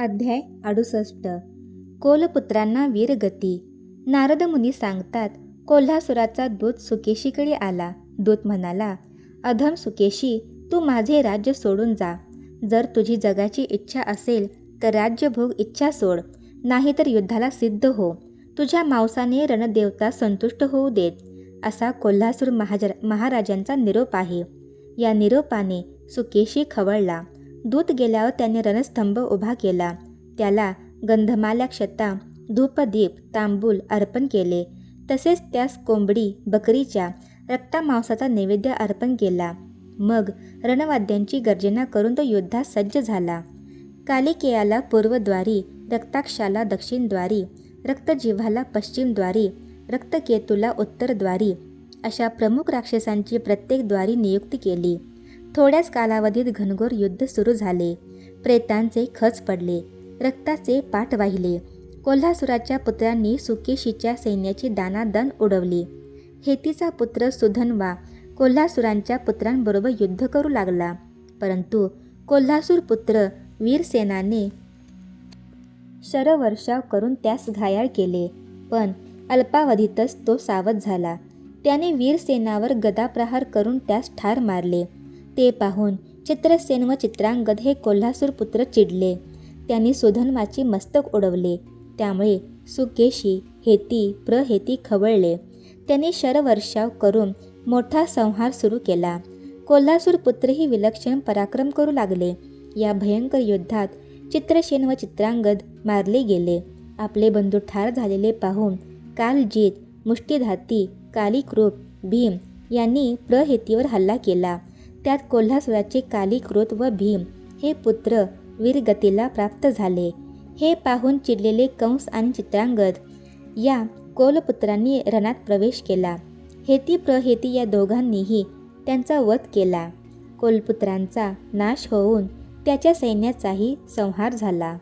अध्याय अडुसष्ट. कोलपुत्रांना वीरगती. नारद मुनी सांगतात कोल्हासुराचा दूत सुकेशीकडे आला. दूत म्हणाला अधम सुकेशी तू माझे राज्य सोडून जा. जर तुझी जगाची इच्छा असेल तर राज्यभोग इच्छा सोड. नाहीतर युद्धाला सिद्ध हो. तुझ्या मांसाने रणदेवता संतुष्ट होऊ देत. असा कोल्हासूर महाज महाराजांचा निरोप आहे. या निरोपाने सुकेशी खवळला. दूत गेल्यावर त्याने रणस्तंभ उभा केला. त्याला गंधमाल्या क्षता धूपदीप तांबूल अर्पण केले. तसेच त्यास कोंबडी बकरीच्या रक्तामांसाचा नैवेद्य अर्पण केला. मग रणवाद्यांची गर्जना करून तो युद्धात सज्ज झाला. कालिकेयाला पूर्वद्वारी रक्ताक्षाला दक्षिणद्वारी रक्तजिव्हाला पश्चिमद्वारी रक्तकेतूला उत्तरद्वारी अशा प्रमुख राक्षसांची प्रत्येक द्वारी नियुक्ती केली. थोड्याच कालावधीत घनघोर युद्ध सुरू झाले. प्रेतांचे खच पडले. रक्ताचे पाठ वाहिले. कोल्हासुराच्या पुत्रांनी सुकेशीच्या सैन्याची दानादन उडवली. हेतीचा पुत्र सुधन्वा कोल्हासुरांच्या पुत्रांबरोबर युद्ध करू लागला. परंतु कोल्हासूर पुत्र वीरसेनाने शरवर्षाव करून त्यास घायाळ केले. पण अल्पावधीतच तो सावध झाला. त्याने वीरसेनावर गदाप्रहार करून त्यास ठार मारले. ते पाहून चित्रसेन व चित्रांगद हे कोल्हासूर पुत्र चिडले. त्यांनी सुधन्वाचे मस्तक उडवले. त्यामुळे सुकेशी हेती प्रहेती खवळले. त्यांनी शरवर्षाव करून मोठा संहार सुरू केला. कोल्हासूर पुत्रही विलक्षण पराक्रम करू लागले. या भयंकर युद्धात चित्रसेन व चित्रांगद मारले गेले. आपले बंधू ठार झालेले पाहून कालजीत मुष्टीधाती कालिकृप भीम यांनी प्रहेतीवर हल्ला केला. त्यात कोल्हासुराचे कालिक्रोत व भीम हे पुत्र वीरगतीला प्राप्त झाले. हे पाहून चिडलेले कंस आणि चित्रांगद या कोलपुत्रांनी रणात प्रवेश केला. हेती प्रहेती या दोघांनीही त्यांचा वध केला. कोलपुत्रांचा नाश होऊन त्याच्या सैन्याचाही संहार झाला.